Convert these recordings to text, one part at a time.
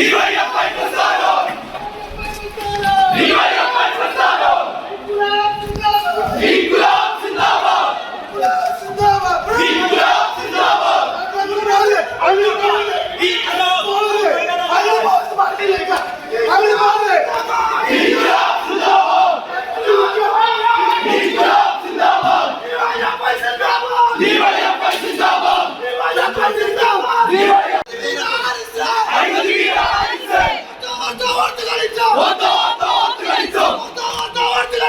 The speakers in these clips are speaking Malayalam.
Viva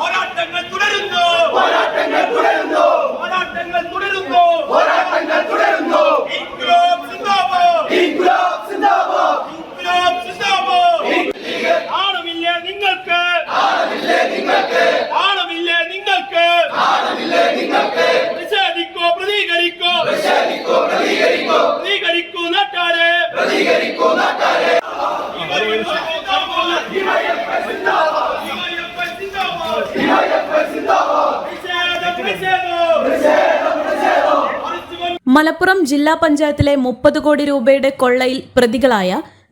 പോരാട്ടങ്ങൾ തുടരുന്നു. പോരാട്ടങ്ങൾ തുടരുന്നു. ഇൻക്ലാബ് സിന്ദാബാദ്. ഇൻക്ലാബ് സിന്ദാബാദ്. ആണമില്ലേ നിങ്ങൾക്ക്? ആണമില്ലേ നിങ്ങൾക്ക്? പ്രതിഷേധിക്കോ പ്രതികരിക്കോ? പ്രതികരിക്കൂ? നാട്ടാരെ. മലപ്പുറം ജില്ലാ പഞ്ചായത്തിലെ മുപ്പത് കോടി രൂപയുടെ കൊള്ളയിൽ പ്രതികളായ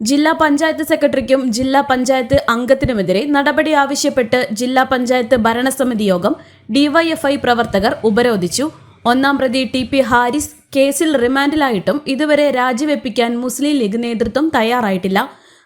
ജില്ലാ പഞ്ചായത്ത് സെക്രട്ടറിക്കും ജില്ലാ പഞ്ചായത്ത് അംഗത്തിനുമെതിരെ നടപടി ആവശ്യപ്പെട്ട് ജില്ലാ പഞ്ചായത്ത് ഭരണസമിതി യോഗം ഡിവൈഎഫ്ഐ പ്രവർത്തകർ ഉപരോധിച്ചു. ഒന്നാം പ്രതി ടി പി ഹാരിസ് കേസിൽ റിമാൻഡിലായിട്ടും ഇതുവരെ രാജിവെപ്പിക്കാൻ മുസ്ലിം ലീഗ് നേതൃത്വം തയ്യാറായിട്ടില്ല.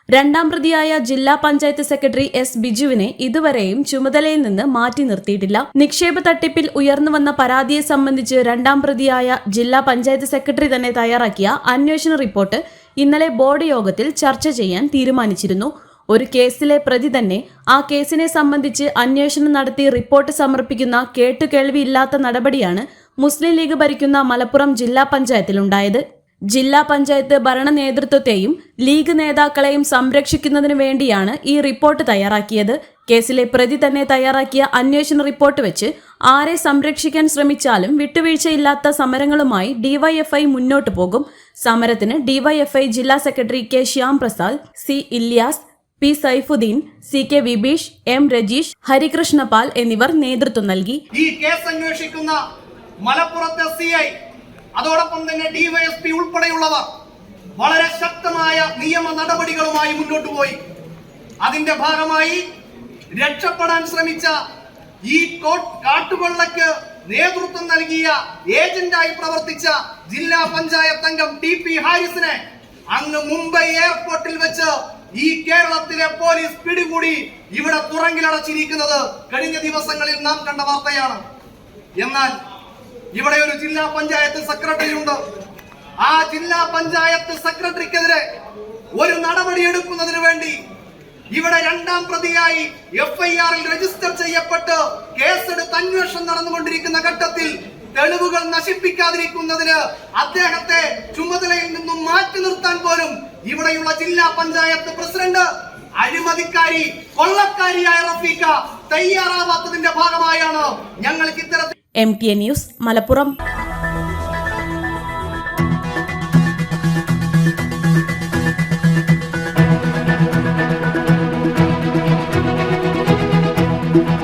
രണ്ടാം പ്രതിയായ ജില്ലാ പഞ്ചായത്ത് സെക്രട്ടറി എസ് ബിജുവിനെ ഇതുവരെയും ചുമതലയിൽ നിന്ന് മാറ്റി നിർത്തിയിട്ടില്ല. നിക്ഷേപ തട്ടിപ്പിൽ ഉയർന്നുവന്ന പരാതിയെ സംബന്ധിച്ച് രണ്ടാം പ്രതിയായ ജില്ലാ പഞ്ചായത്ത് സെക്രട്ടറി തന്നെ തയ്യാറാക്കിയ അന്വേഷണ റിപ്പോർട്ട് ഇന്നലെ ബോർഡ് യോഗത്തിൽ ചർച്ച ചെയ്യാൻ തീരുമാനിച്ചിരുന്നു. ഒരു കേസിലെ പ്രതി തന്നെ ആ കേസിനെ സംബന്ധിച്ച് അന്വേഷണം നടത്തി റിപ്പോർട്ട് സമർപ്പിക്കുന്ന കേട്ടുകേൾവിയില്ലാത്ത നടപടിയാണ് മുസ്ലിം ലീഗ് ഭരിക്കുന്ന മലപ്പുറം ജില്ലാ പഞ്ചായത്തിലുണ്ടായത്. ജില്ലാ പഞ്ചായത്ത് ഭരണ നേതൃത്വത്തെയും ലീഗ് നേതാക്കളെയും സംരക്ഷിക്കുന്നതിനു വേണ്ടിയാണ് ഈ റിപ്പോർട്ട് തയ്യാറാക്കിയത്. കേസിലെ പ്രതി തന്നെ തയ്യാറാക്കിയ അന്വേഷണ റിപ്പോർട്ട് വെച്ച് ആരെ സംരക്ഷിക്കാൻ ശ്രമിച്ചാലും വിട്ടുവീഴ്ചയില്ലാത്ത സമരങ്ങളുമായി ഡിവൈഎഫ്ഐ മുന്നോട്ടു പോകും. സമരത്തിന് ഡിവൈഎഫ്ഐ ജില്ലാ secretary K Shyam Prasad C Ilyas P Saifuddin C K Vibeesh M Rajeesh Harikrishnapal എന്നിവർ നേതൃത്വം നൽകി. ഈ കേസ് അന്വേഷിക്കുന്ന മലപ്പുറത്തെ സി ഐ അതോടൊപ്പം തന്നെ ഡിവൈഎസ്പി ഉൾപ്പെടെയുള്ളവർ വളരെ ശക്തമായ നിയമ നടപടികളുമായി മുന്നോട്ട് പോയി. അതിന്റെ ഭാഗമായി രക്ഷപ്പെടാൻ ശ്രമിച്ച ഈ കാട്ടുകൊള്ളക്ക് നേതൃത്വം നൽകിയ ഏജന്റായി പ്രവർത്തിച്ച ജില്ലാ പഞ്ചായത്ത് അംഗം ടി പി ഹാരിസിനെ അങ്ങ് മുംബൈ എയർപോർട്ടിൽ വെച്ച് ഈ കേരളത്തിലെ പോലീസ് പിടികൂടി ഇവിടെ തുറങ്കിലടച്ചിരിക്കുന്നത് കഴിഞ്ഞ ദിവസങ്ങളിൽ നാം കണ്ട വാർത്തയാണ്. എന്നാൽ ഇവിടെ ഒരു ജില്ലാ പഞ്ചായത്ത് സെക്രട്ടറി ഉണ്ട്. ആ ജില്ലാ പഞ്ചായത്ത് സെക്രട്ടറിക്കെതിരെ ഒരു നടപടി എടുക്കുന്നതിന് വേണ്ടി ഇവിടെ രണ്ടാം പ്രതിയായി എഫ്ഐആറിൽ രജിസ്റ്റർ ചെയ്യപ്പെട്ട് കേസെടുത്ത് അന്വേഷണം നടന്നുകൊണ്ടിരിക്കുന്ന ഘട്ടത്തിൽ തെളിവുകൾ നശിപ്പിക്കാതിരിക്കുന്നതിന് അദ്ദേഹത്തെ ചുമതലയിൽ നിന്നും മാറ്റി നിർത്താൻ പോലും ഇവിടെയുള്ള ജില്ലാ പഞ്ചായത്ത് പ്രസിഡന്റ് അഴിമതിക്കാരി കൊള്ളക്കാരിയായ റഫീഖ തയ്യാറാവാത്തതിന്റെ ഭാഗമായാണ് ഞങ്ങൾക്ക് ഇത്തരത്തിൽ M T A news Malappuram ഹൃദയം